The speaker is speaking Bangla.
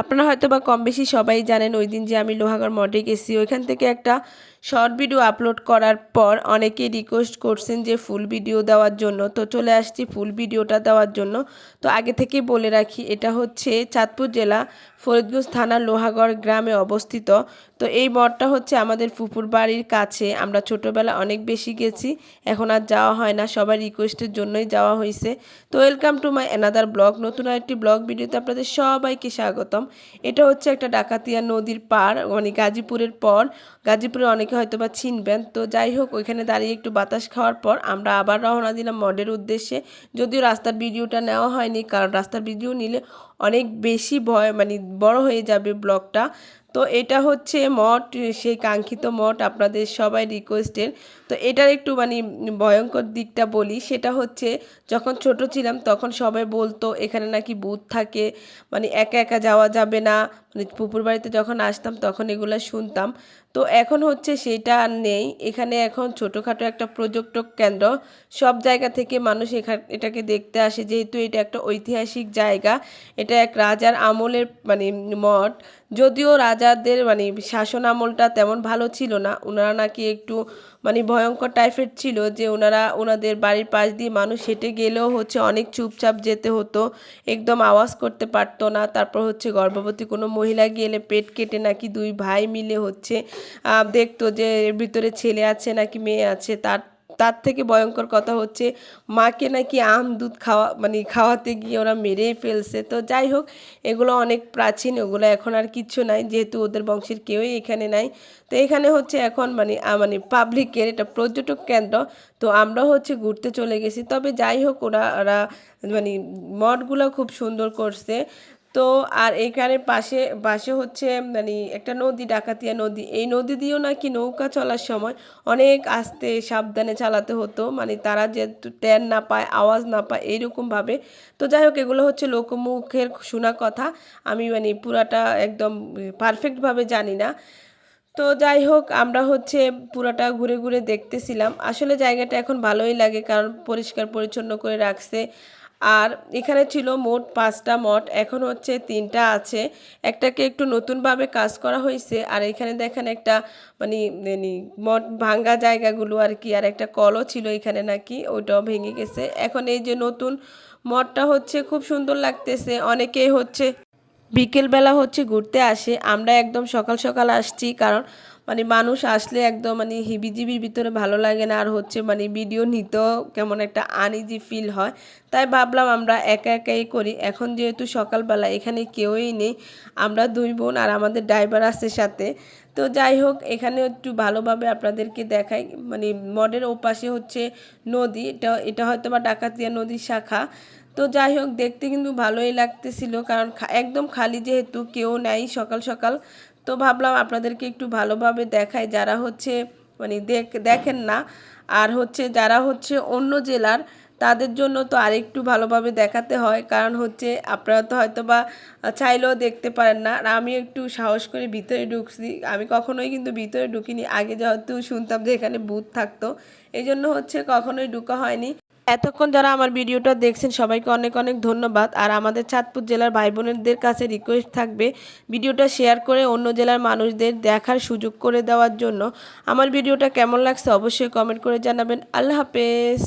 আপনারা হয়তো বা কম বেশি সবাই জানেন ওই দিন যে আমি লোহাগড় মঠে গেছি। ওইখান থেকে একটা শর্ট ভিডিও আপলোড করার পর অনেকেই রিকোয়েস্ট করছেন যে ফুল ভিডিও দেওয়ার জন্য। তো চলে আসছি ফুল ভিডিওটা দেওয়ার জন্য। তো আগে থেকেই বলে রাখি, এটা হচ্ছে চাঁদপুর জেলা ফরিদগঞ্জ থানার লোহাগড় গ্রামে অবস্থিত। তো এই মঠটা হচ্ছে আমাদের ফুপুর বাড়ির কাছে। আমরা ছোটোবেলা অনেক বেশি গেছি, এখন আর যাওয়া হয় না। সবার রিকোয়েস্টের জন্যই যাওয়া হয়েছে তো welcome to my another blog নতুন একটি ব্লগ ভিডিওতে আপনাদের সবাইকে স্বাগতম। এটা হচ্ছে একটা ডাকাতিয়া নদীর পার মানে গাজীপুরের পর। গাজীপুরে অনেকে হয়তো বা চিনবেন। তো যাই হোক, ওইখানে দাঁড়িয়ে একটু বাতাস খাওয়ার পর আমরা আবার রওনা দিলাম মডের উদ্দেশ্যে। যদিও রাস্তার ভিডিওটা নেওয়া হয়নি, কারণ রাস্তার ভিডিও নিলে অনেক বেশি ভয় মানে বড় হয়ে যাবে ব্লগটা। তো এটা হচ্ছে মঠ, সেই কাঙ্ক্ষিত মঠ আপনাদের সবাই রিকোয়েস্টের তো এটার একটু মানে ভয়ঙ্কর দিকটা বলি, সেটা হচ্ছে যখন ছোট ছিলাম তখন সবাই বলতো এখানে নাকি ভূত থাকে মানে একা একা যাওয়া যাবে না। মানে পুকুর বাড়িতে যখন আসতাম তখন এগুলো শুনতাম। তো এখন হচ্ছে সেটা আর নেই। এখানে এখন ছোটোখাটো একটা প্রযুক্তক কেন্দ্র, সব জায়গা থেকে মানুষ এখান, এটাকে দেখতে আসে। যেহেতু এটা একটা ঐতিহাসিক জায়গা, এটা এক রাজার আমলের মানে মঠ যদিও রাজাদের মানে শাসন আমলটা তেমন ভালো ছিল না ওনারা নাকি একটু মানে ভয়ঙ্কর টাইপের ছিল যে ওনারা ওনাদের বাড়ির পাশ দিয়ে মানুষ হেঁটে গেলেও হচ্ছে অনেক চুপচাপ যেতে হতো, একদম আওয়াজ করতে পারতো না। তারপর হচ্ছে গর্ভবতী কোনো মহিলা গেলে পেট কেটে নাকি দুই ভাই মিলে হচ্ছে দেখতো যে ভিতরে ছেলে আছে নাকি মেয়ে আছে, তার তার থেকে ভয়ঙ্কর কথা হচ্ছে মাকে নাকি আম, দুধ খাওয়া মানে খাওয়াতে গিয়ে ওরা মেরেই ফেলছে। তো যাই হোক, এগুলো অনেক প্রাচীন, ওগুলো এখন আর কিচ্ছু নাই, যেহেতু ওদের বংশের কেউই এখানে নাই। তো এখানে হচ্ছে এখন মানে মানে পাবলিকের এটা পর্যটক কেন্দ্র। তো আমরা হচ্ছে ঘুরতে চলে গেছি। তবে যাই হোক, ওরা ওরা মানে মঠগুলো খুব সুন্দর করছে। তো আর এখানে পাশে পাশে হচ্ছে মানে একটা নদী, ডাকাতিয়া নদী। এই নদী দিয়েও নাকি নৌকা চলার সময় অনেক আস্তে সাবধানে চালাতে হতো। মানে তারা যে ট্যান না পায়, আওয়াজ না পায় এইরকমভাবে তো যাই হোক, এগুলো হচ্ছে লোকমুখের শোনা কথা। আমি মানে পুরাটা একদম পারফেক্টভাবে জানি না। তো যাই হোক, আমরা হচ্ছে পুরাটা ঘুরে ঘুরে দেখতেছিলাম। আসলে জায়গাটা এখন ভালোই লাগে, কারণ পরিষ্কার পরিচ্ছন্ন করে রাখছে। আর এখানে ছিল মোট পাঁচটা মঠ, এখন হচ্ছে তিনটা আছে। একটাকে একটু নতুনভাবে কাজ করা হয়েছে, আর এখানে দেখেন একটা মানে মানে মঠ ভাঙ্গা জায়গাগুলো আর কি, আর একটা কলও ছিল এখানে নাকি, ওইটাও ভেঙে গেছে। এখন এই যে নতুন মঠটা হচ্ছে খুব সুন্দর লাগতেছে অনেকেই হচ্ছে বিকেলবেলা হচ্ছে ঘুরতে আসে, আমরা একদম সকাল সকাল আসছি, কারণ মানে মানুষ আসলে একদম মানে হিবিজিবির ভিতরে ভালো লাগে না, আর হচ্ছে মানে ভিডিও নিতেও কেমন একটা আনইজি ফিল হয়। তাই ভাবলাম আমরা একা একাই করি। এখন যেহেতু সকালবেলা এখানে কেউই নেই, আমরা দুই বোন আর আমাদের ড্রাইভার আছে সাথে। তো যাই হোক, এখানে একটু ভালোভাবে আপনাদেরকে দেখাই। মানে মডের ওপাশে হচ্ছে নদী, এটা এটা হয়তো বা ডাকাতিয়া নদীর শাখা। তো যাই হোক, দেখতে কিন্তু ভালোই লাগতেছিল। কারণ একদম খালি যেহেতু কেউ নেই সকাল সকাল। তো ভাবলাম আপনাদেরকে একটু ভালোভাবে দেখায় যারা হচ্ছে মানে দেখ, দেখেন না। আর হচ্ছে যারা হচ্ছে অন্য জেলার, তাদের জন্য তো আরেকটু ভালোভাবে দেখাতে হয়। কারণ হচ্ছে আপনারা তো হয়তো বা চাইলেও দেখতে পারেন না। আর আমি একটু সাহস করে ভিতরে ঢুকছি। আমি কখনোই কিন্তু ভিতরে ঢুকিনি। আগে যেহেতু শুনতাম যে এখানে বুথ থাকতো, এই জন্য হচ্ছে কখনোই ঢুকা হয়নি। এতক্ষণ যারা আমার ভিডিওটা দেখছেন, সবাইকে অনেক অনেক ধন্যবাদ। আর আমাদের চাঁদপুর জেলার ভাই বোনেদের কাছে রিকোয়েস্ট থাকবে ভিডিওটা শেয়ার করে অন্য জেলার মানুষদের দেখার সুযোগ করে দেওয়ার জন্য। আমার ভিডিওটা কেমন লাগছে অবশ্যই কমেন্ট করে জানাবেন। আল্লাহ হাফেজ।